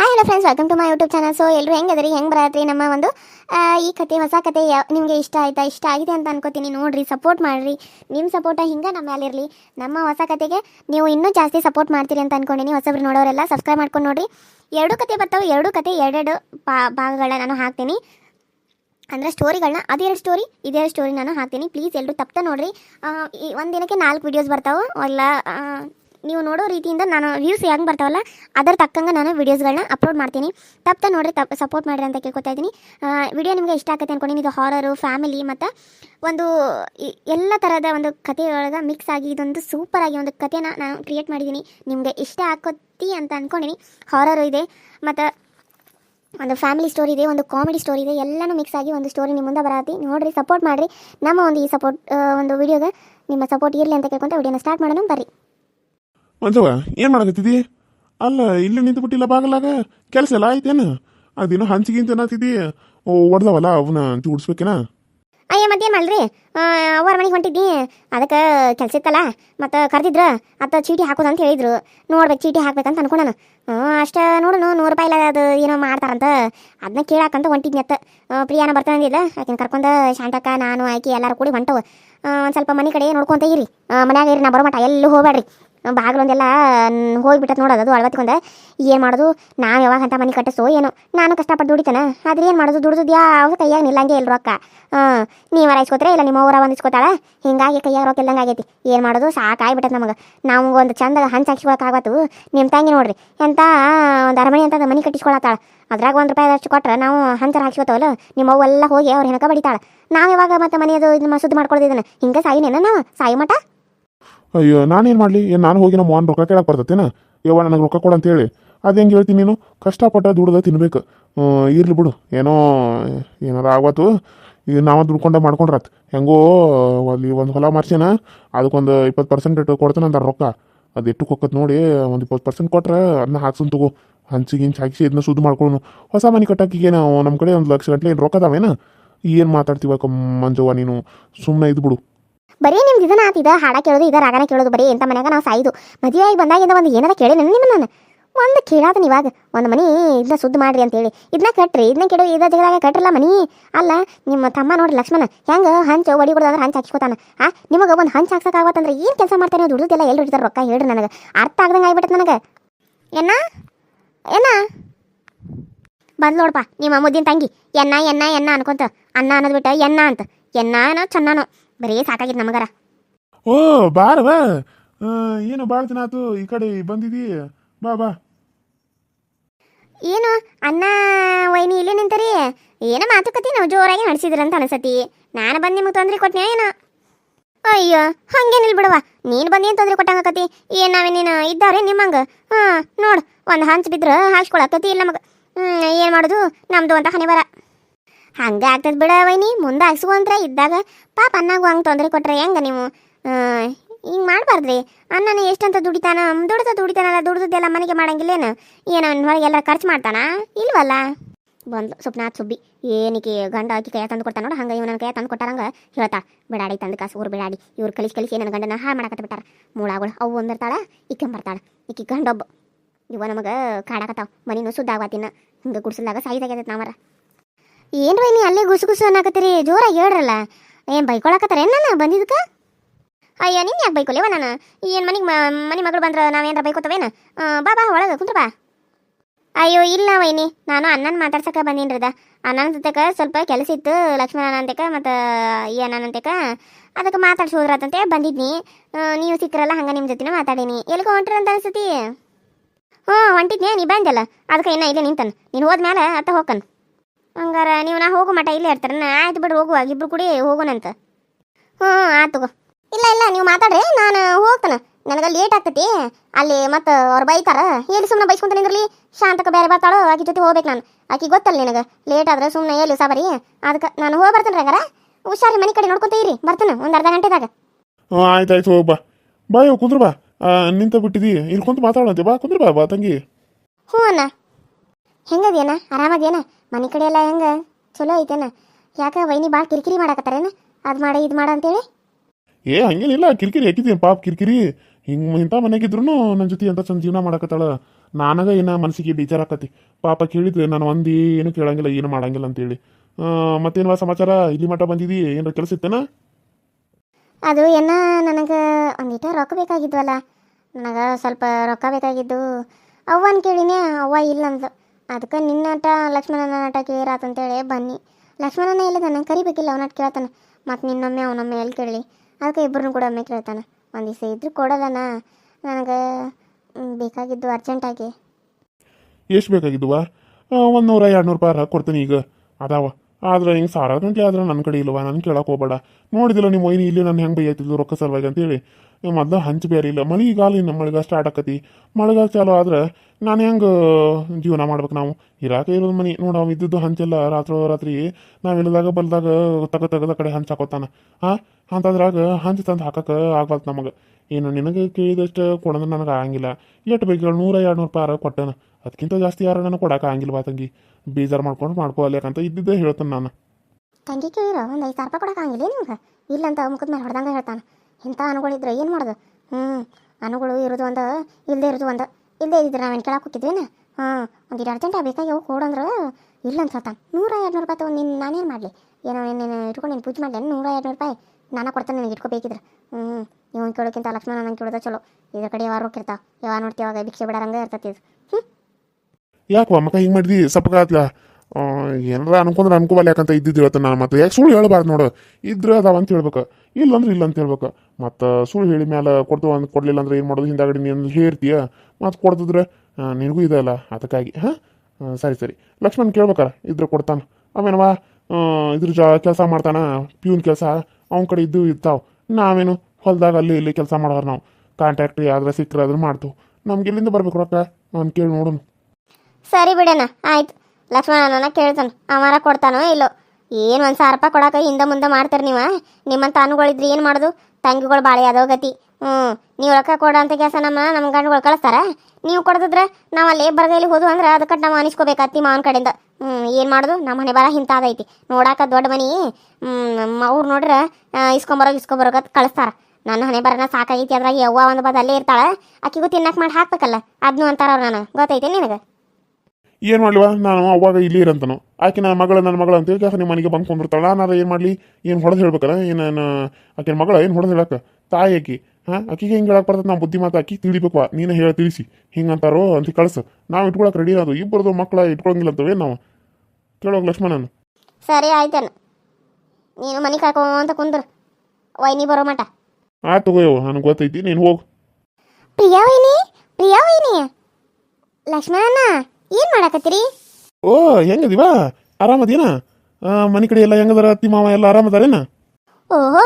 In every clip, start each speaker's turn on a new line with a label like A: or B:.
A: Hi hello friends welcome to my YouTube channel so ಎಲ್ಲರೂ ಹೆಂಗದ್ರಿ ಹೆಂಗೆ ಬರತ್ರಿ? ನಮ್ಮ ಒಂದು ಈ ಕತೆ ಹೊಸ ಕತೆ ನಿಮಗೆ ಇಷ್ಟ ಆಯ್ತಾ? ಇಷ್ಟ ಆಗಿದೆ ಅಂತ ಅನ್ಕೋತೀನಿ. ನೋಡಿರಿ ಸಪೋರ್ಟ್ ಮಾಡ್ರಿ. ನಿಮ್ಮ ಸಪೋರ್ಟ ಹಿಂಗೆ ನಮ್ಮ ಮೇಲೆ ಇರಲಿ. ನಮ್ಮ ಹೊಸ ಕತೆಗೆ ನೀವು ಇನ್ನೂ ಜಾಸ್ತಿ ಸಪೋರ್ಟ್ ಮಾಡ್ತೀರಿ ಅಂತ ಅನ್ಕೊಂಡಿನಿ. ಹೊಸಬ್ರು ನೋಡೋರೆಲ್ಲ ಸಬ್ಸ್ಕ್ರೈಬ್ ಮಾಡ್ಕೊಂಡು ನೋಡಿರಿ. ಎರಡು ಕತೆ ಬರ್ತಾವೆ. ಎರಡು ಕತೆ ಎರಡೆರಡು ಭಾಗಗಳನ್ನ ನಾನು ಹಾಕ್ತೀನಿ. ಅಂದರೆ ಸ್ಟೋರಿಗಳನ್ನ ಅದೆರಡು ಸ್ಟೋರಿ ಇದೆರಡು ಸ್ಟೋರಿ ನಾನು ಹಾಕ್ತೀನಿ. ಪ್ಲೀಸ್ ಎಲ್ಲರೂ ತಪ್ಪ ನೋಡ್ರಿ. ಒಂದು ದಿನಕ್ಕೆ ನಾಲ್ಕು ವಿಡಿಯೋಸ್ ಬರ್ತಾವೆ. ಅಲ್ಲ ಆ, ನೀವು ನೋಡೋ ರೀತಿಯಿಂದ ನಾನು ವ್ಯೂಸ್ ಹೆಂಗೆ ಬರ್ತಾವಲ್ಲ, ಅದರ ತಕ್ಕಂಗೆ ನಾನು ವೀಡಿಯೋಸ್ಗಳನ್ನ ಅಪ್ಲೋಡ್ ಮಾಡ್ತೀನಿ. ತಪ್ಪು ನೋಡ್ರಿ ತಪ್ಪು ಸಪೋರ್ಟ್ ಮಾಡಿರಿ ಅಂತ ಕೇಳ್ಕೊತಾ ಇದ್ದೀನಿ. ವಿಡಿಯೋ ನಿಮಗೆ ಇಷ್ಟ ಆಗುತ್ತೆ ಅನ್ಕೊಂಡಿನಿ ಇದು ಹಾರರು ಫ್ಯಾಮಿಲಿ ಮತ್ತು ಒಂದು ಎಲ್ಲ ಥರದ ಒಂದು ಕಥೆಯೊಳಗೆ ಮಿಕ್ಸ್ ಆಗಿ ಇದೊಂದು ಸೂಪರ್ ಆಗಿ ಒಂದು ಕಥೆನ ನಾನು ಕ್ರಿಯೇಟ್ ಮಾಡಿದ್ದೀನಿ. ನಿಮಗೆ ಇಷ್ಟ ಆಕೋತಿ ಅಂತ ಅಂದ್ಕೊಂಡಿನಿ ಹಾರರು ಇದೆ, ಮತ್ತು ಒಂದು ಫ್ಯಾಮಿಲಿ ಸ್ಟೋರಿ ಇದೆ, ಒಂದು ಕಾಮಿಡಿ ಸ್ಟೋರಿ ಇದೆ, ಎಲ್ಲನೂ ಮಿಕ್ಸ್ ಆಗಿ ಒಂದು ಸ್ಟೋರಿ ನಿಮ್ಮ ಮುಂದೆ ಬರತ್ತಿ ನೋಡಿರಿ ಸಪೋರ್ಟ್ ಮಾಡಿರಿ. ನಮ್ಮ ಒಂದು ಈ ಸಪೋರ್ಟ್ ಒಂದು ವಿಡಿಯೋಗೆ ನಿಮ್ಮ ಸಪೋರ್ಟ್ ಇರಲಿ ಅಂತ ಕೇಳ್ಕೊಂತ ವಿಡಿಯೋನ ಸ್ಟಾರ್ಟ್ ಮಾಡೋಣ. ಬರ್ರಿ.
B: ಮಂಜವ್ವ ಏನು ಮಾಡಕತ್ತಿದಿ? ಅಲ್ಲ, ಇಲ್ಲಿ ನಿಂತು ಬಿಟ್ಟಿಲ್ಲ ಬಾಗಲಾಗ. ಕೆಲಸ ಎಲ್ಲ ಆಯ್ತೇನು? ಅದೇನೋ ಹಂಚಿಗಿಂತ ಅನ್ನತ್ತಿದಿ ಓ ಹೊಡ್ದವಲ್ಲ ಅವನ್ನ ಜೋಡಿಸ್ಬೇಕೇನ
A: ಅಯ್ಯ, ಮತ್ತೇನು ಮಾಡ್ರಿ? ಅವ್ರ ಮನೆಗೆ ಹೊಂಟಿದ್ನಿ ಅದಕ್ಕೆ ಕೆಲ್ಸ ಇತ್ತಲ್ಲ? ಮತ್ತು ಕರೆದಿದ್ರು? ಅತ್ತ ಚೀಟಿ ಹಾಕೋದು ಅಂತ ಹೇಳಿದ್ರು. ನೋಡ್ಬೇಕು, ಚೀಟಿ ಹಾಕ್ಬೇಕಂತ ಅನ್ಕೊಂಡನು. ಅಷ್ಟೇ ನೋಡು ನೂರು ರೂಪಾಯಿ ಅದು ಏನೋ ಮಾಡ್ತಾರಂತ. ಅದನ್ನ ಕೇಳಾಕಂತ ಹೊಂಟಿದ್ನಿ ಅತ್ತ. ಪ್ರಿಯಾನ ಬರ್ತಾನೆ ಅಂದಿಲ್ಲ ಆಕಿನ ಕರ್ಕೊಂಡು ಶಾಂತಕ್ಕ, ನಾನು, ಆಕಿ ಎಲ್ಲರೂ ಕೂಡಿ ಹೊಂಟವು. ಒಂದು ಸ್ವಲ್ಪ ಮನೆ ಕಡೆ ನೋಡ್ಕೊಂತ ಇರಿ. ಮನ್ಯಾಗ ಇರಿ, ನಾ ಬರೋ ಮಟ್ಟ ಎಲ್ಲೂ ಹೋಗ್ಬೇಡ್ರಿ ಬಾಗಿಲೊಂದೆಲ್ಲ ಹೋಗ್ಬಿಟ್ಟತ್ ನೋಡೋದು ಅದು ಅಳವತ್ಕೊಂಡೆ ಏನು ಮಾಡೋದು? ನಾವು ಯಾವಾಗ ಅಂತ ಮನೆ ಕಟ್ಟಿಸೋ ಏನೋ. ನಾನು ಕಷ್ಟಪಟ್ಟು ದುಡಿತಾನೆ? ಆದ್ರೆ ಏನು ಮಾಡೋದು? ದುಡ್ದು ಯಾವ ಕೈಯಾಗ ನಿಲ್ಲಂಗೆ ಇಲ್ಲ ರೊಕ್ಕ. ಹಾಂ ನೀವರ ಇಸ್ಕೋತಾರೆ ಇಲ್ಲ ನಿಮ್ಮ ಊರ ಒಂದು ಹಿಂಗಾಗಿ ಕೈಯಾಗ ರೊಕ್ಕ ಇಲ್ಲಂಗೆ ಆಗೈತಿ. ಏನು ಮಾಡೋದು? ಸಾಕಾಗ್ಬಿಟ್ಟತ್ ನಮಗೆ. ನಾವು ಒಂದು ಚಂದಾಗ ಹಂಚ್ ಹಾಕಿಸ್ಕೊಳಕ್ಕಾಗತ್ತು. ನಿಮ್ಮ ತಂಗಿ ನೋಡ್ರಿ, ಎಂತ, ಒಂದು ಅರಮನೆ ಅಂತ ಮನೆ ಕಟ್ಟಿಸ್ಕೊಳತ್ತಾಳ. ಅದ್ರಾಗ ಒಂದು ರೂಪಾಯಿ ಅಷ್ಟು ಕೊಟ್ರೆ ನಾವು ಹಂಚರ ಹಾಕ್ಸ್ಕೊತಾವಲ್ಲ ನಿಮ್ಮ ಅವೆಲ್ಲ ಹೋಗಿ ಅವ್ರು ಹೆಣಕ ಬಡಿತಾಳ. ನಾವು ಯಾವಾಗ ಮತ್ತೆ ಮನೆಯದು ಇದನ್ನ ಸುದ್ದಿ ಮಾಡ್ಕೊಳ್ದಿದ್ದಾನೆ? ಹಿಂಗೆ ಸಾಯಿನೇನ ನಾವು? ಸಾಯಿ ಮಟ
B: ಅಯ್ಯೋ, ನಾನೇನು ಮಾಡಲಿ? ಏನು ನಾನು ಹೋಗಿ ನಮ್ಮ ಮಾನ್ ರೊಕ್ಕ ಕೇಳಕ್ಕೆ ಬರ್ತತೇನ ಯವ್ವ, ನನಗೆ ರೊಕ್ಕ ಕೊಡು ಅಂತ ಹೇಳಿ ಅದು ಹೆಂಗೆ ಹೇಳ್ತೀನಿ ನೀನು? ಕಷ್ಟಪಟ್ಟ ದುಡ್ದ ತಿನ್ಬೇಕು. ಇರಲಿ ಬಿಡು. ಏನೋ, ಏನಾರ ಆಗತ್ತು ಈಗ ನಾವು ದುಡ್ಕೊಂಡ ಮಾಡ್ಕೊಂಡ್ರತ್ ಹೆಂಗೋ, ಅಲ್ಲಿ ಒಂದು ಹೊಲ ಮಾರ್ಸೇನ ಅದಕ್ಕೊಂದು ಇಪ್ಪತ್ತು ಪರ್ಸೆಂಟ್ ಕೊಡ್ತಾನೆ ಅಂತಾರೆ ರೊಕ್ಕ. ಅದು ಇಟ್ಟು ಹೋಗತ್ ನೋಡಿ, ಒಂದು ಇಪ್ಪತ್ತು ಪರ್ಸೆಂಟ್ ಕೊಟ್ರೆ ಅದನ್ನ ಹಾಕ್ಸನ್ ತಗೋ. ಹಂಚಿಗೆ ಹಿಂಚು ಹಾಕಿಸಿ ಇದನ್ನ ಶುದ್ಧ ಮಾಡ್ಕೊಳ್ಳೋನು ಹೊಸ ಮನೆ ಕಟ್ಟಕ್ಕಿಗೆ ನಾವು ನಮ್ಮ ಕಡೆ ಒಂದು ಲಕ್ಷ ಗಂಟಲೆ ಏನು ರೊಕ್ಕ ಅದಾವೇನ? ಏನು ಮಾತಾಡ್ತೀವ ಮಂಜವ್ವ ನೀನು? ಸುಮ್ಮನೆ ಇದ್ಬಿಡು. ಬಿಡು
A: ಬರೀ ನಿಮ್ದು ಇದನ್ನ ಆತಿದ ಹಾಡ ಕೇಳೋದು ಇದ, ರಾಗನ ಕೇಳೋದು, ಬರೀ ಎಂತ ಮನ್ಯಾಗ ನಾವು ಸಾಯ್ದು. ಮದುವೆ ಆಗಿ ಬಂದಾಗಿಂದ ಒಂದು ಏನಾರ ಕೇಳಿ ನಿಮ್ಮ ನಾನು. ಒಂದು ಕೇಳಾದನ ಇವಾಗ ಒಂದು ಮನಿ ಇದನ್ನ ಸುದ್ದಿ ಮಾಡ್ರಿ ಅಂತೇಳಿ. ಇದನ್ನ ಕಟ್ರಿ ಇದನ್ನ ಕೇಳಿ ಇದ ಜಗದಾಗ ಕಟ್ರಲ್ಲ ಮನಿ. ಅಲ್ಲ, ನಿಮ್ಮ ತಮ್ಮ ನೋಡ್ರಿ ಲಕ್ಷ್ಮಣ, ಹೆಂಗೆ ಹಂಚ ಒಡಿ ಅಂದ್ರೆ ಹಂಚ ಹಾಕಿಸ್ಕೊತಾನ ಆ, ನಿಮಗೆ ಒಂದು ಹಂಚ್ ಹಾಕ್ಸಕ್ಕಾಗತ್ತಂದ್ರೆ ಏನು ಕೆಲಸ ಮಾಡ್ತಾನೆ ದುಡ್ದೆಲ್ಲ ಎಲ್ಲಿ ಹಿಡಿದಾರ ರೊಕ್ಕ ಹೇಳ್ರಿ ನನಗೆ. ಅರ್ಥ ಆಗ್ದಂಗೆ ಆಗ್ಬಿಟ್ಟತ್ ನನಗೆ. ಏನ ಏನ ಬಂದ್ ನೋಡಪ್ಪ ನಿಮ್ಮ ಮುದ್ದಿನ ತಂಗಿ. ಎನ್ನ ಎನ್ನ ಎನ್ನ ಅನ್ಕೊಂತ. ಅನ್ನ ಅನ್ನೋದು ಬಿಟ್ಟ ಎನ್ನ ಅಂತ. ಎನ್ನನೋ ಚೆನ್ನನೋ ಬರೀ ಸಾಕಾಗಿತ್ತು ನಮಗರ.
B: ಓ ಬಾರವಾ ಏನು ಭಾಳ ದಿನ ಆತು ಈ ಕಡೆ ಬಂದಿದಿ? ಬಾ ಬಾ.
A: ಏನು ಅನ್ನ ವೈನಿ ಇಲ್ಲಿ ನಿಂತರಿ? ಏನೋ ಮಾತುಕತೆ ನಾವು ಜೋರಾಗಿ ನಡೆಸಿದ್ರ ಅಂತ ಅನ್ಸತಿ. ನಾನು ಬಂದು ನಿಮಗೆ ತೊಂದರೆ ಕೊಟ್ಟೆ ಏನೋ? ಅಯ್ಯೋ ಹಂಗೇನಿಲ್ಲ ಬಿಡವ ನೀನು ಬಂದೇನು ತೊಂದರೆ ಕೊಟ್ಟಂಗಕತಿ? ಏನು ನಾವೇ ನೀನು ಇದ್ದಾವ್ರೆ ನಿಮ್ಮಂಗ? ಹಾಂ ನೋಡು ಒಂದು ಹಂಚ್ ಬಿದ್ರೆ ಹಾಕ್ಸ್ಕೊಳಕತಿ ಇಲ್ಲ ನಮಗೆ. ಏನು ಮಾಡೋದು? ನಮ್ದು ಅಂತ ಹನಿ ಬರ ಹಂಗೆ ಆಗ್ತದೆ ಬಿಡ ವೈನಿ, ಮುಂದೆ ಹಾಕ್ಸುವಂತ್ರ ಇದ್ದಾಗ ಪಾಪ ಅನ್ನಾಗು ಹಂಗೆ ತೊಂದರೆ ಕೊಟ್ರೆ ಹೆಂಗೆ ನೀವು? ಹಿಂಗೆ ಮಾಡಬಾರ್ದ್ರಿ. ಅನ್ನನ ಎಷ್ಟಂತ ದುಡಿತಾನ? ದುಡ್ದು ದುಡಿತಾನಲ್ಲ, ದುಡ್ದದ್ದೆಲ್ಲ ಮನೆಗೆ ಮಾಡಂಗಿಲ್ಲೇನು? ಏನು ಅವ್ನ ಹೊರಗೆ ಎಲ್ಲ ಖರ್ಚು ಮಾಡ್ತಾನ? ಇಲ್ವಲ್ಲ? ಬಂದು ಸ್ವಪ್ನಾಥ್ ಸುಬ್ಬಿ. ಏನಕ್ಕೆ ಗಂಡ ಆಕಿ ಕೈ ತಂದು ಕೊಡ್ತಾನ ನೋಡು, ಹಂಗೆ ಇವನ ಕೈ ತಂದು ಕೊಟ್ಟಾರಂಗ ಹೇಳ್ತಾ. ಬಿಡಾಡಿ, ತಂದು ಕಾಸು, ಊರು ಬಿಡಾಡಿ. ಇವ್ರು ಕಲಿಸಿ ಕಲಿಸಿ ನನ್ನ ಗಂಡನ ಹಾಳು ಮಾಡಕತ್ತ ಬಿಟ್ಟಾರ. ಮೂಳಾಗಳು, ಅವು ಒಂದಿರ್ತಾಳ ಇಕ್ಕಂಬರ್ತಾಳ ಈಕಿ ಗಂಡೊಬ್ಬ. ಇವ ನಮಗೆ ಕಾಡಾಕತ್ತಾವ. ಮನಿನೂ ಸುದ್ದಾಗತ್ತಿನ ಹಿಂಗೆ ಗುಡಿಸಿದಾಗ ಆಗ್ಯದ ನಾವರ. ಏನು ನೀ ಅಲ್ಲೇ ಗುಸು ಗುಸು ಅನ್ನಕತ್ತೀರಿ? ಜೋರಾಗಿ ಹೇಳ್ರಲ್ಲ. ಏನು ಬೈಕೊಳಕತ್ತಾರ? ನಾನು ಬಂದಿದ್ದಕ್ಕೆ? ಅಯ್ಯೋ, ನೀನು ಯಾಕೆ ಬೈಕೊಲೇವ ನಾನು. ಏನು ಮನೆಗೆ ಮನೆ ಮಗಳು ಬಂದ್ರೆ ನಾವೇನಾರ ಬೈಕೋತವೇನು? ಬಾ ಬಾ, ಒಳಗೆ ಕುಂತ್ರ ಬಾ. ಅಯ್ಯೋ, ಇಲ್ಲ ವೈನಿ. ನಾನು ಅಣ್ಣನ ಮಾತಾಡ್ಸಕ್ಕೆ ಬಂದೀನ್ರದ ಅಣ್ಣನ ಜೊತೆಗೆ ಸ್ವಲ್ಪ ಕೆಲಸ ಇತ್ತು. ಲಕ್ಷ್ಮಣ ಅಂತಕ ಮತ್ತು ಈ ಅಣ್ಣನಂತಕ ಅದಕ್ಕೆ ಮಾತಾಡ್ಸೋದ್ರತಂತೆ ಬಂದಿದ್ನಿ. ನೀವು ಸಿಕ್ಕರಲ್ಲ ಹಂಗೆ ನಿಮ್ಮ ಜೊತೆನೇ ಮಾತಾಡೀನಿ. ಎಲ್ಲಿಗೆ ಹೊಂಟ್ರಿ ಅಂತ ಅನ್ಸತಿ? ಹ್ಞೂ ಹೊಂಟಿದ್ನಿ. ನೀ ಬಂದಲ್ಲ ಅದಕ್ಕೆ ಇನ್ನ ಇಲ್ಲೇ ನಿಂತನು. ನೀನು ಹೋದ್ಮೇಲೆ ಅತ್ತ ಹೋಗ್ಕನ್ ಹಂಗಾರ ನೀವು ನಾ ಹೋಗೋ ಮಟ ಇಲ್ಲೇ ನಾ ಆಯ್ತು ಬಿಡ್ರಿ ಹೋಗುವ. ಇಬ್ರು ಕುಡಿ ಹೋಗೋಣಂತ. ಹ್ಞೂ ಆತು ತಗೋ. ಇಲ್ಲ ಇಲ್ಲ ನೀವು ಮಾತಾಡ್ರಿ. ನಾನು ಹೋಗ್ತಾನೆ. ನನಗೆ ಲೇಟ್ ಆಗ್ತೈತಿ. ಅಲ್ಲಿ ಮತ್ತೆ ಅವ್ರು ಬೈತಾರ. ಎಲ್ಲಿ ಸುಮ್ಮನೆ ಬೈಸ್ಕೊಂತ ನಿಂದ್ರಲಿ? ಶಾಂತಕ ಬೇರೆ ಬರ್ತಾಳೋ? ಆಕಿ ಜೊತೆ ಹೋಗ್ಬೇಕು ನಾನು. ಆಕಿ ಗೊತ್ತಲ್ಲ ನಿನಗೆ. ಲೇಟ್ ಆದ್ರೆ ಸುಮ್ಮನೆ ಎಲ್ಲಿ ಸಾಬರಿ ಅದಕ್ಕೆ ನಾನು ಹೋಗಿ ಬರ್ತೇನೆ ರೀ ಹುಷಾರಿ ಮನೆ ಕಡೆ ನೋಡ್ಕೊಂತ ಇರಿ. ಬರ್ತೇನೆ. ಒಂದು ಅರ್ಧ ಗಂಟೆದಾಗ
B: ಹ್ಞೂ ಆಯ್ತು ಆಯ್ತು ಹೋಗಿ ಬಾ. ಬಾ ಇವ್ ಕುಂದ್ರ ಬಾ. ನಿಂತ ಬಿಟ್ಟಿದಿ. ಇಲ್ಲಿ ಕುಂತು ಮಾತಾಡೋಣಂತೆ. ಬಾ ಕುಂದ್ರ ಬಾ ಬಾ ತಂಗಿ.
A: ಹ್ಞೂ ಅಣ್ಣ. ಹೆಂಗದೇನ ಆರಾಮದೇನ ಮನೆ ಕಡೆ ಎಲ್ಲ ಹೆಂಗ? ಚಲೋ ಐತೇನ? ಯಾಕೆ ವೈನಿ ಭಾಳ ಕಿರಿಕಿರಿ ಮಾಡಕತ್ತಾರೇನ? ಅದು ಮಾಡ ಇದು ಮಾಡ ಅಂತೇಳಿ.
B: ಏ ಹಂಗೇನಿಲ್ಲ ಕಿರಿಕಿರಿ ಹಾಕಿದ್ದೀನಿ ಪಾಪ ಕಿರಿಕಿರಿ. ಹಿಂಗೆ ಇಂಥ ಮನೆಗಿದ್ರು ನನ್ನ ಜೊತೆ ಎಂಥ ಚಂದ ಜೀವನ ಮಾಡಕತ್ತಾಳ? ನನಗ ಏನ ಮನಸ್ಸಿಗೆ ಬೇಜಾರ್ ಆಕತಿ ಪಾಪ ಕೇಳಿದ್ರೆ ನಾನು ಒಂದಿ ಏನು ಕೇಳಂಗಿಲ್ಲ ಏನು ಮಾಡಂಗಿಲ್ಲ ಅಂತೇಳಿ. ಮತ್ತೇನು ಸಮಾಚಾರ? ಇಲ್ಲಿ ಮಠ ಬಂದಿದಿ? ಏನಾರ ಕೆಲಸ ಇತ್ತೇನ?
A: ಅದು ಏನ ನನಗೆ ಒಂದಿಟ ರೊಕ್ಕ ಬೇಕಾಗಿದ್ವಲ್ಲ. ನನಗೆ ಸ್ವಲ್ಪ ರೊಕ್ಕ ಬೇಕಾಗಿದ್ದು. ಅವ್ವನ ಕೇಳಿನೇ ಅವ್ವ ಇಲ್ಲ ಅಂದ್ಲು. ಅದಕ್ಕೆ ನಿನ್ನಟ ಲಕ್ಷ್ಮಣನ ನಟ ಕೇಳಾತಂತೇಳಿ ಬನ್ನಿ. ಲಕ್ಷ್ಮಣನ ಇಲ್ಲ ನನಗೆ ಕರಿಬೇಕಿಲ್ಲ, ಅವನಟ್ ಕೇಳ್ತಾನೆ. ಮತ್ತು ನಿನ್ನೊಮ್ಮೆ ಅವನೊಮ್ಮೆ ಎಲ್ಲಿ ಕೇಳಲಿ? ಅದಕ್ಕೆ ಇಬ್ಬರನ್ನು ಕೂಡ ಒಮ್ಮೆ ಕೇಳ್ತಾನೆ. ಒಂದು ದಿವಸ ಇದ್ರೂ ಕೊಡೋದನ ನನಗೆ ಬೇಕಾಗಿದ್ದು ಅರ್ಜೆಂಟಾಗಿ
B: ಎಷ್ಟು ಬೇಕಾಗಿದ್ದುವ? ಒಂದು ನೂರ ಎರಡು ನೂರು ರೂಪಾಯಿ ಕೊಡ್ತೀನಿ ಈಗ. ಅದಾವ. ಆದ್ರೆ ಹಿಂಗೆ ಸಾರ ಗಂಟೆ ಆದ್ರೆ ನನ್ನ ಕಡೆ ಇಲ್ವಾ? ನಾನು ಕೇಳಕ್ಕೆ ಹೋಗ್ಬೇಡ. ನೋಡಿದಿಲ್ಲ ನಿಮ್ಮ ಒಯ್ನಿ ಇಲ್ಲಿ ನಾನು ಹೆಂಗೆ ಬೈಯತ್ತಿದ್ದು ರೊಕ್ಕ ಸಲುವಾಗಿ ಅಂತೇಳಿ. ಮೊದಲು ಹಂಚು ಬೇರೆ ಇಲ್ಲ. ಮಳೆಗಾಲ ಇನ್ನು ಮಳೆಗಾಲ ಸ್ಟಾರ್ಟ್ ಆಕತಿ. ಮಳೆಗಾಲ ಚಾಲು ಆದ್ರೆ ನಾನು ಹೆಂಗೆ ಜೀವನ ಮಾಡ್ಬೇಕು ನಾವು? ಇರಾಕ ಇರೋದು ಮನೆ. ನೋಡ ಇದ್ದಿದ್ದು ಹಂಚೆಲ್ಲ ರಾತ್ರಿ ರಾತ್ರಿ ನಾವು ಇಲ್ಲದಾಗ ಬಲ್ದಾಗ ತಗ ತಗದ ಕಡೆ ಹಂಚ್ ಹಾಕೋತಾನ. ಹಾಂ ಅಂತದ್ರಾಗ ಹಂಚು ತಂದು ಹಾಕಕ್ಕೆ ಆಗಲ್ತು ನಮಗೆ. ಏನು ನಿನಗೆ ಕೇಳಿದಷ್ಟು ಕೊಡೋದು ನನಗೆ ಆಗಂಗಿಲ್ಲ. ಎಷ್ಟು ಬೇಕು ನೂರ ಎರಡು ನೂರು ರೂಪಾಯಿ ಕೊಟ್ಟನ. ಅದಕ್ಕಿಂತ ಜಾಸ್ತಿ ಯಾರು ಆಗಿಲ್ಲ ಬಾ ತಂಗಿ? ಬೇಜಾರು ಮಾಡ್ಕೊಂಡು ಮಾಡ್ಕೋ ಅಂತ ಇದ್ದಿದ್ದೇ ಹೇಳ್ತಾನೆ ನಾನು.
A: ತಂಗಿ ಕೇಳಿರೋ ಒಂದು ಐದು ಸಾವಿರ ರೂಪಾಯಿ ಕೊಡೋಕ್ಕಾಗಿಲ್ಲ ನಿಮ್ಗೆ? ಇಲ್ಲ ಅಂತ ಮುಖದ ಮೇಲೆ ಹೊಡೆದಂಗೆ ಹೇಳ್ತಾನೆ. ಇಂಥ ಅನುಗಳಿದ್ರೆ ಏನು ಮಾಡೋದು? ಹ್ಞೂ ಅನುಗಳು ಇರೋದು ಒಂದು ಇಲ್ಲದೆ ಇರೋದು ಒಂದು. ಇಲ್ಲದೆ ಇದ್ರೆ ನಾವೇನು ಕೇಳಕ್ಕೆ ಹೋಗಿದ್ವೇನ ಹಾಂ, ಒಂದು ಎರಡು ಅರ್ಜೆಂಟ್ ಬೇಕಾಗಿ ಅವು ಕೊಡಂದ್ರೆ ಇಲ್ಲ ಅಂತ ಹೇಳ್ತಾನೆ. ನೂರ ಎರಡು ನೂರು ರೂಪಾಯಿ ತೊಗೊಂಡು ನಿನ್ನ ನಾನೇನು ಮಾಡಲಿ? ಏನೋ ನಿನ್ನ ಇಟ್ಕೊಂಡು ನೀನು ಪೂಜೆ ಮಾಡಲಿ ನೂರ ಎರಡು ನೂರು ರೂಪಾಯಿ ನಾನು ಕೊಡ್ತಾನೆ ನಿನಗೆ ಇಟ್ಕೋಬೇಕಿದ್ರೆ. ಹ್ಞೂ ನೀವು ಕೇಳೋಕ್ಕಿಂತ ಲಕ್ಷ್ಮಣ ನಂಗೆ ಕೇಳೋದ ಚಲೋ. ಇದ್ರ ಕಡೆ ಯಾವಾಗ ಹೋಗಿರ್ತಾವ ಯಾವಾಗ ನೋಡ್ತೀವಾಗ ಭಿಕ್ಷೆ ಬಿಡೋರಂಗೆ ಇರ್ತೈತಿ ಇದು. ಹ್ಞೂ
B: ಯಾಕೆ ಮಕ್ಕ ಹಿಂಗೆ ಮಾಡಿದಿ? ಸಪ್ಪಗಾತ್ಲ ಏನಾರ ಅನ್ಕೊಂಡ್ರೆ ಅನ್ಕೋಬಲ್ಲ ಯಾಕಂತ ಇದ್ದಿದ್ದು ಹೇಳ್ತಾನೆ ನಾನು ಮತ್ತೆ. ಯಾಕೆ ಸುಳ್ಳು ಹೇಳಬಾರ್ದು ನೋಡು. ಇದ್ರೆ ಅದಾವ ಅಂತ ಹೇಳ್ಬೇಕು. ಇಲ್ಲ ಅಂದ್ರೆ ಇಲ್ಲ ಅಂತ ಹೇಳ್ಬೇಕು. ಮತ್ತು ಸುಳ್ಳು ಹೇಳಿ ಮೇಲೆ ಕೊಡ್ತು ಅಂತ ಕೊಡಲಿಲ್ಲ ಅಂದ್ರೆ ಏನು ಮಾಡೋದು? ಹಿಂದಾಗಡಿ ನೀನು ಹೇಳ್ತೀಯ ಮತ್ತು ಕೊಡ್ತಿದ್ರೆ ನಿನಗೂ ಇದಲ್ಲ ಅದಕ್ಕಾಗಿ. ಹಾಂ? ಸರಿ ಸರಿ. ಲಕ್ಷ್ಮಣ್ ಕೇಳ್ಬೇಕಾರ? ಇದ್ರೆ ಕೊಡ್ತಾನೆ. ಅವೇನವ ಇದ್ರ ಜಾ, ಕೆಲಸ ಮಾಡ್ತಾನ? ಪ್ಯೂನ್ ಕೆಲಸ? ಅವನ ಕಡೆ ಇದ್ದು ಇರ್ತಾವೆ. ನಾವೇನು ಹೊಲ್ದಾಗ ಅಲ್ಲಿ ಇಲ್ಲಿ ಕೆಲಸ ಮಾಡೋರು ನಾವು. ಕಾಂಟ್ಯಾಕ್ಟ್ ಯಾವ್ದಾರ ಸಿಕ್ಕರೆ ಅದನ್ನು ಮಾಡ್ತು ನಮ್ಗೆ ಇಲ್ಲಿಂದ ಬರ್ಬೇಕು ರೊಕ್ಕ? ನಾನು ಕೇಳಿ ನೋಡೋಣ
A: ಸರಿ ಬಿಡಣ್ಣ, ಆಯ್ತು. ಲಕ್ಷ್ಮಣನ ಕೇಳ್ತಾನೆ ಅಮಾರ ಕೊಡ್ತಾನೋ ಇಲ್ಲೋ? ಏನು ಒಂದು ಸಾವಿರ ರೂಪಾಯಿ ಕೊಡಕ್ಕೆ ಹಿಂದೆ ಮುಂದೆ ಮಾಡ್ತೀರಿ ನೀವು? ನಿಮ್ಮಂತ ಅನುಗಳಿದ್ರೆ ಏನು ಮಾಡೋದು? ತಂಗಿಗಳು ಭಾಳ ಅದೋ ಗತಿ. ಹ್ಞೂ ನೀವು ರೊಕ್ಕ ಕೊಡೋ ಅಂತ ಕೆಲಸ ನಮ್ಮ ನಮ್ಮ ಗಂಡುಗಳು ಕಳಿಸ್ತಾರ? ನೀವು ಕೊಡ್ತಿದ್ರೆ ನಾವು ಅಲ್ಲಿ ಬರಗೈಲಿ ಹೋದು ಅಂದ್ರೆ ಅದಕ್ಕೆ ನಾವು ಅನಿಸ್ಕೋಬೇಕತ್ತಿ ಮಾವನ ಕಡೆಯಿಂದ. ಹ್ಞೂ ಏನು ಮಾಡೋದು? ನಮ್ಮ ಮನೆ ಬರ ಇಂಥದೈತಿ ನೋಡಾಕ ದೊಡ್ಡ ಮನಿ. ಅವ್ರು ನೋಡ್ರೆ ಇಸ್ಕೊಂಬರೋ ಇಸ್ಕೊಂಬರೋಗ ಕಳಿಸ್ತಾರ. ನನ್ನ ಹಣೆ ಬರನ ಸಾಕಾಗೈತಿ ಅದ್ರಾಗ ಯವ್ವ ಒಂದು ಬದ ಅಲ್ಲೇ ಇರ್ತಾಳೆ. ಅಕ್ಕಿಗೂ ತಿನ್ನಕ್ಕೆ ಮಾಡಿ ಹಾಕ್ಬೇಕಲ್ಲ ಅದನ್ನು ಅಂತಾರ ಅವ್ರು ನನಗೆ ಗೊತ್ತೈತಿ ನಿನಗೆ?
B: ಏನ್ ಮಾಡ್ಲಿವ ನಾನು ಅವಾಗ ಇಲ್ಲಿ ಇರಂತನು. ಆಕೆ ನನ್ನ ಮಗಳು ನನ್ನ ಮಗಳ ಅಂತೇಳಿ ಕೆಲಸ ನಿಮ್ಮ ಮನೆಗೆ ಬಂದು ಕುಂದಿರ್ತಾಳೆ ನಾನು ಏನು ಮಾಡಲಿ ಏನು ಹೊಡೆದು ಹೇಳ್ಬೇಕಲ್ಲ? ಏನು ಆಕಿನ ಮಗಳ ಏನು ಹೊಡೆದು ಹೇಳಕ್ಕೆ? ತಾಯಿ ಆಕಿ ಹಾಂ? ಆಕಿಗೆ ಹಿಂಗೆ ಹೇಳಕ್ ಬರ್ತದೆ ನಾವು ಬುದ್ಧಿ ಮಾತು ಆಕಿ ತಿಳಿಬೇಕು ನೀನು ಹೇಳಿ ತಿಳಿಸಿ. ಹಿಂಗಂತಾರೋ ಅಂತ ಕಳ್ಸು. ನಾವು ಇಟ್ಕೊಳಕ್ಕೆ ರೆಡಿ ಅದು ಇಬ್ಬರದು ಮಕ್ಕಳ ಇಟ್ಕೊಳಂಗಿಲ್ಲ ಅಂತವೇ ನಾವು? ಕೇಳೋಗ ಲಕ್ಷ್ಮಣನು
A: ಸರಿ ಆಯ್ತೇನ ನೀನು ಮನೆ ಅಂತ ಕುಂದ್ರು. ವೈನಿ ಬರೋ ಮಟ
B: ಆಯ್ತು ತಗೋಯವ ನನಗೆ ಗೊತ್ತೈತಿ ನೀನು ಹೋಗು.
A: ಪ್ರಿಯಾ ವೈನಿ ಪ್ರಿಯಾ ವೈನಿ ಲಕ್ಷ್ಮಣಣ್ಣ. ಏನ್ ಮಾಡಾಕತ್ತೀರಿ?
B: ಓ ಹೆಂಗದಿವಾ ಆರಾಮದೇನ ಮನೆ ಕಡೆ ಎಲ್ಲ ಹೆಂಗದಾರ ಅತ್ತಿ ಮಾವ ಎಲ್ಲ ಆರಾಮದಾರೇನ?
A: ಓಹೋ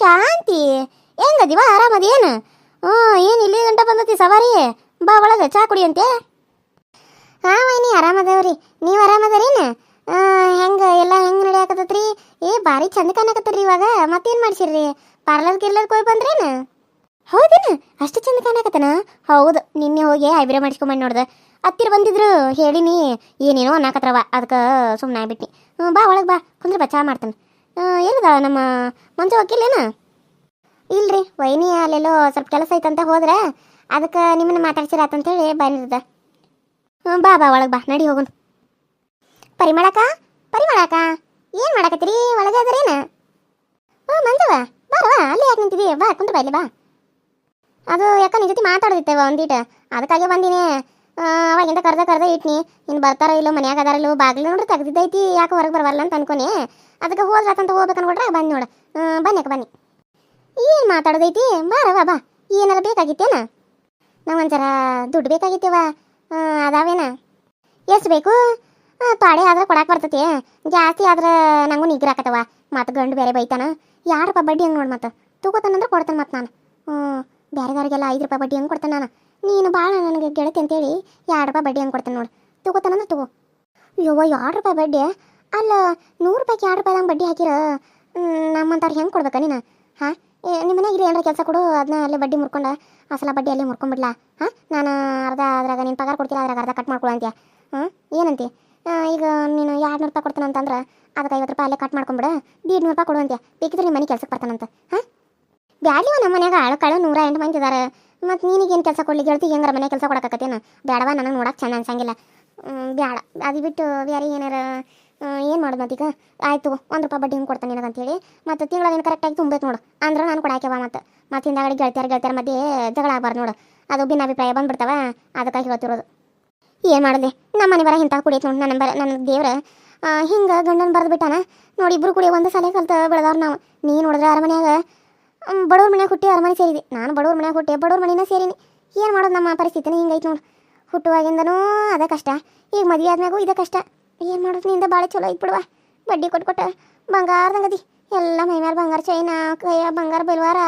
A: ಶಾಂತಿ. ಹೆಂಗದಿವ ಆರಾಮದೇನ? ಹ್ಞೂ ಏನು ಇಲ್ಲಿ ಗಂಟ ಬಂದತಿ ಸವಾರಿ? ಬಾ ಒಳಗೆ ಚಾ ಕುಡಿಯಂತೆ. ಹಾಂ ವೈನಿ ಆರಾಮದವ್ರಿ. ನೀವು ಆರಾಮದರೇನ? ಹೆಂಗೆ ಎಲ್ಲ ಹೆಂಗೆ ನಡೆಯಾಕತ್ತೈತ್ರಿ? ಏ ಭಾರಿ ಚಂದ ಕಾಣಕತ್ತೀರಿ ಇವಾಗ. ಮತ್ತೇನು ಮಾಡ್ಸಿರ್ರಿ? ಪಾರ್ಲರ್ ಗಿರ್ಲರ್ ಹೋಗಿ ಬಂದ್ರೇನ? ಹೌದೇನ? ಅಷ್ಟು ಚಂದ ಕಾಣಕತ್ತನ? ಹೌದು ನಿನ್ನೆ ಹೋಗಿ ಐಬ್ರೋ ಮಾಡಿಸ್ಕೊಂಬಂದು ನೋಡ್ದೆ. ಹತ್ತಿರ ಬಂದಿದ್ರು, ಹೇಳಿನಿ, ಏನೇನೋ ಅನ್ನಕತ್ರವ ಅದಕ್ಕೆ ಸುಮ್ಮನೆ ಆಗ್ಬಿಟ್ನಿ. ಬಾ ಒಳಗೆ ಬಾ, ಕುಂದ್ರೆ ಬಾ, ಚಾ ಮಾಡ್ತಾನೆ. ಎಲ್ಲದ ನಮ್ಮ ಮಂಜು ವಕೀಲೇನ? ಇಲ್ರಿ, ವೈನಿ ಅಲ್ಲೆಲ್ಲೋ ಸ್ವಲ್ಪ ಕೆಲಸ ಐತಂತ ಹೋದ್ರೆ, ಅದಕ್ಕೆ ನಿಮ್ಮನ್ನ ಮಾತಾಡ್ಸಿರತ್ತಂತೇಳಿ ಬಂದಿದ್ದ ಬಾ ಬಾ, ಒಳಗೆ ಬಾ, ನಡಿ ಹೋಗೋಣ ಪರಿಮಳಕ ಪರಿಮಳಕ ಏನು ಮಾಡಕತ್ತೀರಿ? ಒಳಗೆ ಅದರೇನ? ಹ್ಞೂ ಮಂಜವ ಬಾರವಾ ಅಲ್ಲಿ ಯಾಕೆ ನಿಂತಿದ್ದೀವಿ ಬಾ, ಕುಂದ್ರ ಬಾ ಇಲ್ಲಿ, ಬಾ. ಅದು ಯಾಕ ನಿನ್ ಜೊತೆ ಮಾತಾಡೋದಿತ್ತೇವ ಒಂದೀಟ, ಅದಕ್ಕಾಗೆ ಬಂದಿನಿ. ಅವಾಗಿಂದ ಕರ್ದ ಕರ್ದ ಇಟ್ನಿ. ಇನ್ನು ಬರ್ತಾರ ಇಲ್ಲೋ, ಮನ್ಯಾಗ ಅದಾರ ಇಲ್ಲೋ, ಬಾಗಿಲು ನೋಡ್ರಿ ತೆಗ್ದಿದ್ದೈತಿ, ಯಾಕೆ ಹೊರಗೆ ಬರವಲ್ಲ ಅಂತ ಅನ್ಕೊನಿ ಅದಕ್ಕೆ ಹೋದ್ರಾತಂತ ಹೋಗ್ಬೇಕು ಅನ್ಕೊಟ್ರೆ ಬನ್ನಿ ನೋಡು. ಬನ್ನಿ ಅಕ್ಕ, ಬನ್ನಿ. ಏನು ಮಾತಾಡ್ದೈತಿ? ಬಾರವ ಬಾ ಏನಾರ ಬೇಕಾಗಿತ್ತೇನ? ನಾವು ಒಂಥರ ದುಡ್ಡು ಬೇಕಾಗಿತ್ತೇವ. ಅದಾವೇನ? ಎಷ್ಟು ಬೇಕು? ತಾಡೆ ಆದ್ರೆ ಕೊಡಕ್ಕೆ ಬರ್ತೈತಿ. ಜಾಸ್ತಿ ಆದ್ರೆ ನಂಗೂ ನಿಗ್ರಾಕತ್ತವ ಮತ್ತು ಗಂಡು ಬೇರೆ ಬೈತಾನ. ಎರಡು ರೂಪಾಯಿ ಬಡ್ಡಿ ಹಂಗೆ ನೋಡಿ ಮತ್ತೆ? ತೂಕೋತಾನಂದ್ರೆ ಕೊಡ್ತಾನೆ ಮತ್ತು ನಾನು. ಹ್ಞೂ ಬೇರೆದವ್ರಿಗೆಲ್ಲ ಐದು ರೂಪಾಯಿ ಬಡ್ಡಿ ಹಂಗೆ ಕೊಡ್ತಾನೆ ನಾನು. ನೀನು ಭಾಳ ನನಗೆ ಗೆಳತಿ ಅಂತೇಳಿ ಎರಡು ರೂಪಾಯಿ ಬಡ್ಡಿ ಹಂಗೆ ಕೊಡ್ತಾನೆ ನೋಡಿ. ತಗೋತಾನಂದ್ರೆ ತಗೋ. ಯವ್ವ, ಎರಡು ರೂಪಾಯಿ ಬಡ್ಡಿ? ಅಲ್ಲ, ನೂರು ರೂಪಾಯಿಗೆ ಎರಡು ರೂಪಾಯಿ ಬಡ್ಡಿ ಹಾಕಿರ ನಮ್ಮಂತವ್ರು ಹೆಂಗೆ ಕೊಡ್ಬೇಕಾ ನೀನು? ಹಾಂ? ನಿಮ್ಮ ಮನೆಗೆ ಏನಾರ ಕೆಲಸ ಕೊಡು ಅದನ್ನ ಅಲ್ಲೇ ಬಡ್ಡಿ ಮುರ್ಕೊಂಡು, ಆ ಸಲ ಬಡ್ಡಿ ಅಲ್ಲೇ ಮುರ್ಕೊಂಡ್ಬಿಡ್ಲಾ ಹಾಂ? ನಾನು ಅರ್ಧ ಅದ್ರಾಗ ನೀನು ಪಗಾರ ಕೊಡ್ತೀರ ಅದ್ರಾಗ ಅರ್ಧ ಕಟ್ ಮಾಡ್ಕೊಳ್ಳಂತೀಯ ಹಾಂ ಏನಂತಿ? ಈಗ ನೀನು ಎರಡು ನೂರು ರೂಪಾಯಿ ಕೊಡ್ತಾನೆ ಅಂತಂದ್ರೆ ಅದಕ್ಕೆ ಐವತ್ತು ರೂಪಾಯಿ ಅಲ್ಲೇ ಕಟ್ ಮಾಡ್ಕೊಂಬಿಡು ದೀಡ್ ನೂರು ರೂಪಾಯಿ ಕೊಡುವಂತೆ ಬೇಕಿದ್ರೆ ನಿಮ್ಮ ಮನೆ ಕೆಲಸಕ್ಕೆ ಬರ್ತಾನಂತ, ಹಾಂ? ಬ್ಯಾಡ್ಲಿವ ನಮ್ಮ ಮನ್ಯಾಗ ಆಳು ಕಾಳು ನೂರ ಎಂಟು ಮಂದಿ ಇದಾರೆ. ಮತ್ತು ಏನು ಕೆಲಸ ಕೊಡ್ಲಿ? ಗೆಳತಿ ಹೆಂಗಾರ ಮನೆ ಕೆಲಸ ಕೊಡಕತ್ತೇನು ಬೇಡವಾ ನನಗೆ ನೋಡಕ್ಕೆ ಚಂದ ಅನ್ಸಂಗಿಲ್ಲ. ಬೇಡ ಅದು ಬಿಟ್ಟು ಬೇರೆ ಏನಾರ ಏನು ಮಾಡೋದು ಮತ್ತೀಗ ಆಯ್ತು ಒಂದು ರೂಪಾಯಿ ಬಡ್ಡಿ ಹಿಂಗೆ ಕೊಡ್ತಾನೆ ನಿನಗಂತೇಳಿ. ಮತ್ತು ತಿಂಗಳೇನು ಕರೆಕ್ಟಾಗಿ ತುಂಬಬೇಕು ನೋಡು. ಅಂದ್ರೆ ನಾನು ಕೊಡಾಕ್ಯವ ಮತ್ತು. ಮತ್ತು ಹಿಂದಾಗಡೆ ಗೆಳತಿಯರ್ ಗೆಳತಿಯರ ಮಧ್ಯೆ ಜಗಳ ಆಗ್ಬಾರ್ದು ನೋಡು. ಅದು ಭಿನ್ನಾಭಿಪ್ರಾಯ ಬಂದ್ಬಿಡ್ತಾವ. ಅದಕ್ಕಾಗಿ ಹೇಳ್ತಿರೋದು. ಏನು ಮಾಡಲಿ ನಮ್ಮ ಮನೆ ಬರ ಇಂಥ ಕುಡಿಯೈತೆ ನೋಡಿ. ನನ್ನ ಬರ ನನ್ನ ದೇವ್ರ. ಹಿಂಗೆ ಗಂಡನ ಬರೆದು ಬಿಟ್ಟಾನ? ನೋಡಿ ಇಬ್ರು ಕುಡಿ ಒಂದು ಸಲ ಕಲ್ತು ಬೆಳೆದವ್ರು ನಾವು. ನೀನು ನೋಡಿದ್ರೆ ಅರಮನ್ಯಾಗ ಬಡವ್ರ ಮನೆಯಾಗ ಹುಟ್ಟಿ ಅರಮನೆ ಸೇರಿದೆ ನಾನು ಬಡವ್ರ ಮನೆಯಾಗ ಹುಟ್ಟಿ, ಬಡವ್ರ ಮನೆನ ಸೇರಿನಿ. ಏನು ಮಾಡೋದು ನಮ್ಮ ಪರಿಸ್ಥಿತಿನ? ಹಿಂಗೈತೆ ನೋಡು. ಹುಟ್ಟುವಾಗಿಂದನೂ ಅದೇ ಕಷ್ಟ. ಈಗ ಮದುವೆ ಆದ್ಮ್ಯಾಗೂ ಇದೇ ಕಷ್ಟ. ಏನು ಮಾಡೋದು? ನಿಂದ ಭಾಳ ಚಲೋ ಐತೆ ಬಿಡುವ. ಬಡ್ಡಿ ಕೊಟ್ಟು ಕೊಟ್ಟು ಬಂಗಾರದಂಗದಿ ಎಲ್ಲ ಮೈ ಮೇಲೆ ಬಂಗಾರ ಚೈನ, ಕೈಯ ಬಂಗಾರ ಬಲ್ವಾರ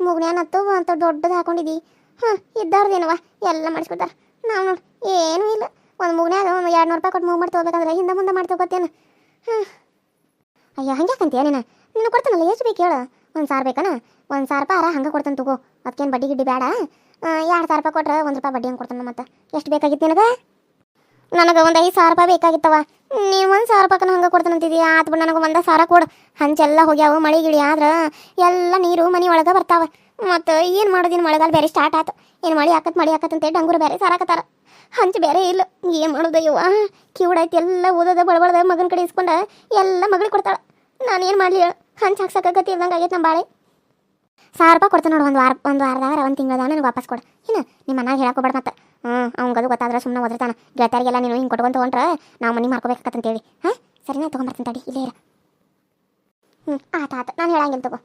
A: ಮುಗ್ನ್ಯಾನತ್ತು ಅಂತ ದೊಡ್ಡದು ಹಾಕೊಂಡಿದ್ದಿ ಹಾಂ ಇದ್ದಾರ್ದೇನವ ಎಲ್ಲ ಮಾಡಿಸ್ಕೊತಾರ ನಾವು ನೋಡಿ, ಏನೂ ಇಲ್ಲ. ಒಂದು ಮುಗ್ನ್ಯಾಗ ಒಂದು ಎರಡು ನೂರು ರೂಪಾಯಿ ಕೊಟ್ಟು ಮೂವ್ ಮಾಡಿ ತೊಗೋಬೇಕಂದ್ರೆ ಹಿಂದೆ ಮುಂದೆ ಮಾಡಿ ತೊಗೋತೇನೆ ಹಾಂ. ಅಯ್ಯೋ ಹಂಗೆ ಯಾಕಂತೀಯ ನೀನು? ನಿನ್ನ ಕೊಡ್ತಾನಲ್ಲ, ಎಷ್ಟು ಬೇಕು ಹೇಳು. ಒಂದು ಸಾವಿರ ಬೇಕನ? ಒಂದು ಸಾವಿರ ರೂಪಾಯಿ ಅರ ಹಂಗೆ ಕೊಡ್ತಾನೆ ತಗೋ. ಅದಕ್ಕೇನು ಬಡ್ಡಿ ಗಿಡ್ಡಿ ಬೇಡ ಎರಡು ಸಾವಿರ ರೂಪಾಯಿ ಕೊಟ್ರೆ ಒಂದು ರೂಪಾಯಿ ಬಡ್ಡಿ ಹಂಗೆ ಕೊಡ್ತಾನೆ ಮತ್ತೆ ಎಷ್ಟು ಬೇಕಾಗಿತ್ತು ನಿನಗೆ? ನನಗೆ ಒಂದು ಐದು ಸಾವಿರ ರೂಪಾಯಿ ಬೇಕಾಗಿತ್ತವ. ನೀವು ಒಂದು ಸಾವಿರ ರೂಪಾಯಿ ಹಂಗೆ ಕೊಡ್ತಾನೆ ಅಂತಿದ್ದೀಯ ಆತು ಬಿಡು ನನಗೆ ಒಂದು ಸಾವಿರ ಕೊಡು. ಹಂಚೆಲ್ಲ ಹೋಗ್ಯಾವು ಮಳೆ ಗಿಳಿ ಆದ್ರೆ ಎಲ್ಲ ನೀರು ಮನೆ ಒಳಗೆ ಬರ್ತಾವ. ಮತ್ತು ಏನು ಮಾಡೋದಿನ ಮಳೆಗಾಲ? ಬೇರೆ ಸ್ಟಾರ್ಟ್ ಆಯ್ತು ಏನು ಮಳೆ ಹಾಕತ್ ಮಳೆ ಆಕತ್ ಅಂತೇಳಿ ಡಂಗೂರು ಬೇರೆ ಸಾರಾಕತ್ತಾರ. ಹಂಚು ಬೇರೆ ಇಲ್ಲ. ಏನು ಮಾಡೋದು ಅಯ್ಯವ್ವ ಕಿವುಡಾಯ್ತು ಎಲ್ಲ ಓದೋದ ಬಳಬಳದ ಮಗನ ಕಡೆ ಇಸ್ಕೊಂಡು ಎಲ್ಲ ಮಗಳಿಗೆ ಕೊಡ್ತಾಳೆ. ನಾನು ಏನು ಮಾಡಲಿ ಹಂಚು ಹಾಕ್ಸಕ್ಕಾಗತ್ತೆ ಇಲ್ದಂಗೆ ಆಗೈತೆ ನಮ್ಮ ಬಾಳೆ. ಸಾವಿರ ರೂಪಾಯಿ ಕೊಡ್ತಾನೆ ನೋಡು ಒಂದು ವಾರ, ಒಂದು ವಾರದಾಗ ಒಂದು ತಿಂಗಳದಾಗ ನನಗೆ ವಾಪಸ್ ಕೊಡು. ಏನು ನಿಮ್ಮ ಮನ್ಯಾಗ ಹೇಳಕ್ಕೋಬೇಡ ಮತ್ತೆ. ಹ್ಞೂ ಅವ್ನಿಗೆ ಅದು ಗೊತ್ತಾದ್ರೆ ಸುಮ್ಮನೆ ಓದಿರ್ತಾನ ಗೆಳತಿಯರಿಗೆಲ್ಲ ನೀನು ಹಿಂಗೆ ಕೊಟ್ಕೊಂಡು ತೊಗೊಂಡ್ರೆ ನಾವು ಮನೆ ಮಾಡ್ಕೋಬೇಕಂತೇಳಿ ಹಾಂ ಸರಿನಾ ತೊಗೊಂಬರ್ತೀನಿ ತಡಿ, ಇಲ್ಲೇ ಇರ. ಹ್ಞೂ ಆತ ಆತ, ನಾನು ಹೇಳಂಗಿಲ್ಲ ತಗೋ.